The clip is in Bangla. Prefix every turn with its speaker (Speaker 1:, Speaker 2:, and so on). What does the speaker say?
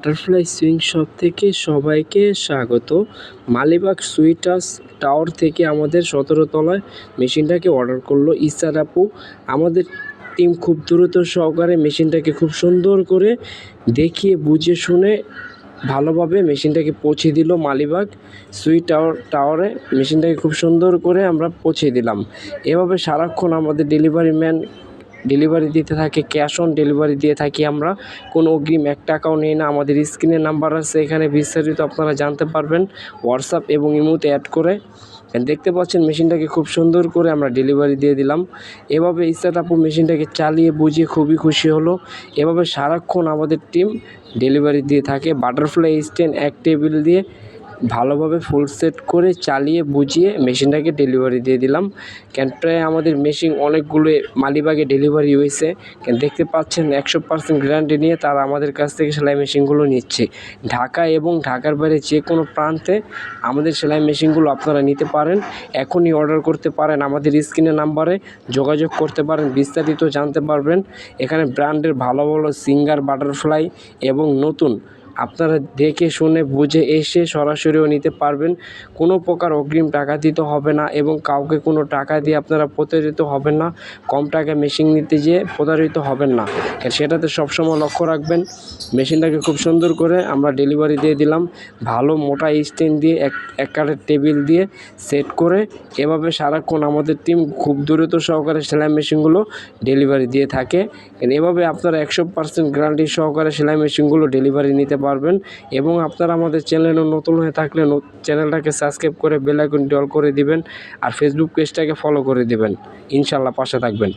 Speaker 1: বাটারফ্লাই সুইং শপ থেকে সবাইকে স্বাগত। মালিবাগ সুইটার্স টাওয়ার থেকে আমাদের সতেরো তলায় মেশিনটাকে অর্ডার করল ইসার আপু। আমাদের টিম খুব দ্রুত সহকারে মেশিনটাকে খুব সুন্দর করে দেখিয়ে, বুঝে শুনে ভালোভাবে মেশিনটাকে পৌঁছে দিল মালিবাগ সুইট টাওয়ার, টাওয়ারে। মেশিনটাকে খুব সুন্দর করে আমরা পৌঁছে দিলাম। এভাবে সারাক্ষণ আমাদের ডেলিভারি ম্যান ডেলিভারি দিতে থাকে, ক্যাশ অন ডেলিভারি দিয়ে থাকি আমরা। কোনো অগ্রিম এক টাকাও নেই না, আমাদের স্ক্রিনে নাম্বার আছে, এখানে বিস্তারিত আপনারা জানতে পারবেন। হোয়াটসঅ্যাপ এবং ইমোতে অ্যাড করে। দেখতে পাচ্ছেন মেশিনটাকে খুব সুন্দর করে আমরা ডেলিভারি দিয়ে দিলাম। এভাবে ইসাট আপু মেশিনটাকে চালিয়ে বুঝিয়ে খুবই খুশি হলো। এভাবে সারাক্ষণ আমাদের টিম ডেলিভারি দিয়ে থাকে। বাটারফ্লাই স্ট্যান্ড এক টেবিল দিয়ে ভালোভাবে ফুল সেট করে চালিয়ে বুঝিয়ে মেশিনটাকে ডেলিভারি দিয়ে দিলাম। কেন প্রায় আমাদের মেশিন অনেকগুলো মালিবাগে ডেলিভারি হয়েছে। কেন দেখতে পাচ্ছেন একশো পার্সেন্ট গ্যারান্টি নিয়ে তারা আমাদের কাছ থেকে সেলাই মেশিনগুলো নিচ্ছে। ঢাকা এবং ঢাকার বাইরে যে কোনো প্রান্তে আমাদের সেলাই মেশিনগুলো আপনারা নিতে পারেন। এখনই অর্ডার করতে পারেন আমাদের স্ক্রিনের নাম্বারে, যোগাযোগ করতে পারেন, বিস্তারিত জানতে পারবেন। এখানে ব্র্যান্ডের ভালো ভালো সিঙ্গার বাটারফ্লাই এবং নতুন আপনারা দেখে শুনে বুঝে এসে সরাসরিও নিতে পারবেন। কোনো প্রকার অগ্রিম টাকা দিতে হবে না এবং কাউকে কোনো টাকা দিয়ে আপনারা প্রতারিত হবেন না, কম টাকায় মেশিন নিতে যেয়ে প্রতারিত হবেন না। সেটাতে সবসময় লক্ষ্য রাখবেন, মেশিনটাকে খুব সুন্দর করে আমরা ডেলিভারি দিয়ে দিলাম। ভালো মোটা স্ট্যান্ড দিয়ে, এক এক কাঠের টেবিল দিয়ে সেট করে এভাবে সারাক্ষণ আমাদের টিম খুব দ্রুত সহকারে সেলাই মেশিনগুলো ডেলিভারি দিয়ে থাকে। এভাবে আপনারা একশো পার্সেন্ট গ্যারান্টি সহকারে সেলাই মেশিনগুলো ডেলিভারি নিতে পারবেন এবং আপনারা আমাদের চ্যানেলে নতুন হয়ে থাকলে চ্যানেলটাকে সাবস্ক্রাইব করে বেল আইকনটি অল করে দিবেন আর ফেসবুক পেজটাকে ফলো করে দিবেন। ইনশাল্লাহ পাশে থাকবেন।